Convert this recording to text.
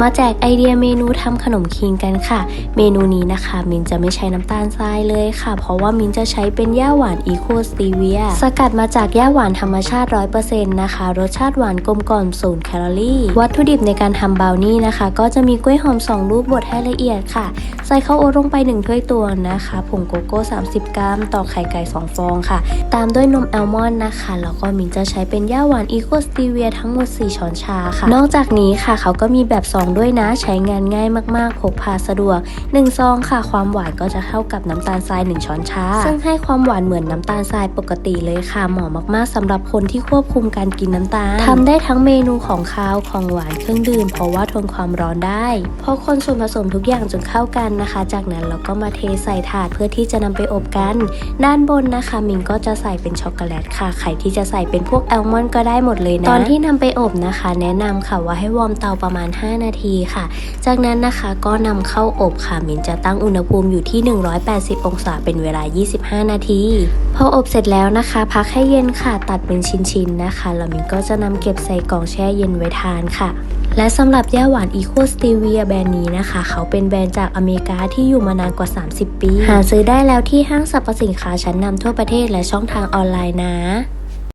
มาแจกไอเดียเมนูทำขนมคิงกันค่ะ เมนูนี้นะคะ มินจะไม่ใช้น้ำตาลทรายเลยค่ะ เพราะว่ามินจะใช้เป็นย่าหวานอีโคสตีเวียสกัดมาจากย่าหวานธรรมชาติ 100%นะคะ รสชาติหวานกลมกล่อมศูนย์แคลอรี่ วัตถุดิบในการทำบาวนี่นะคะ ก็จะมีกล้วยหอม 2 ลูกบดให้ละเอียดค่ะ ใส่ข้าวโอ๊ตลงไป 1 ถ้วยตวงนะคะ ผงโกโก้ 30 กรัม ต่อไข่ไก่ 2 ฟองค่ะ ตามด้วยนมแอลมอนด์นะคะ แล้วก็มินจะใช้เป็นย่าหวานอีโคสตีเวียทั้งหมด 4 ช้อนชาค่ะ นอกจากนี้ค่ะ เขาก็มีแบบซองด้วยนะ ใช้งานง่ายมากๆ พกพาสะดวก1ซองค่ะ ความหวานก็จะเท่ากับน้ำตาลทราย 1 ช้อนชา ซึ่งให้ความหวานเหมือนน้ำตาลทรายปกติเลยค่ะเหมาะมากๆสำหรับคนที่ควบคุมการกินน้ำตาลทำได้ทั้งเมนูของคาวของหวานเครื่องดื่ม เพราะว่าทนความร้อนได้ พอคนส่วนผสมทุกอย่างจนเข้ากันนะคะ จากนั้นเราก็มาเทใส่ถาดเพื่อที่จะนำไปอบกัน ด้านบนนะคะมินก็จะใส่เป็นช็อกโกแลตค่ะใครที่จะใส่เป็นพวกแอลมอนด์ก็ได้หมดเลยนะ ตอนที่นำไปอบนะคะ แนะนำค่ะว่าให้วอร์มเตาประมาณ 5นาทีค่ะ จากนั้นนะคะก็นำเข้าอบค่ะมินจะตั้งอุณหภูมิอยู่ที่ 180 องศาเป็นเวลา 25 นาที พออบเสร็จแล้วนะคะ พักให้เย็นค่ะตัดเป็นชิ้นๆนะคะแล้วมินก็จะนำเก็บใส่กล่องแช่เย็นไว้ทานค่ะและสำหรับย่าหวานอีโคสตีเวียแบรนด์นี้นะคะ เขาเป็นแบรนด์จากอเมริกาที่อยู่มานานกว่า 30 ปี หาซื้อได้แล้วที่ห้างสรรพสินค้าชั้นนำทั่วประเทศและช่องทางออนไลน์นะ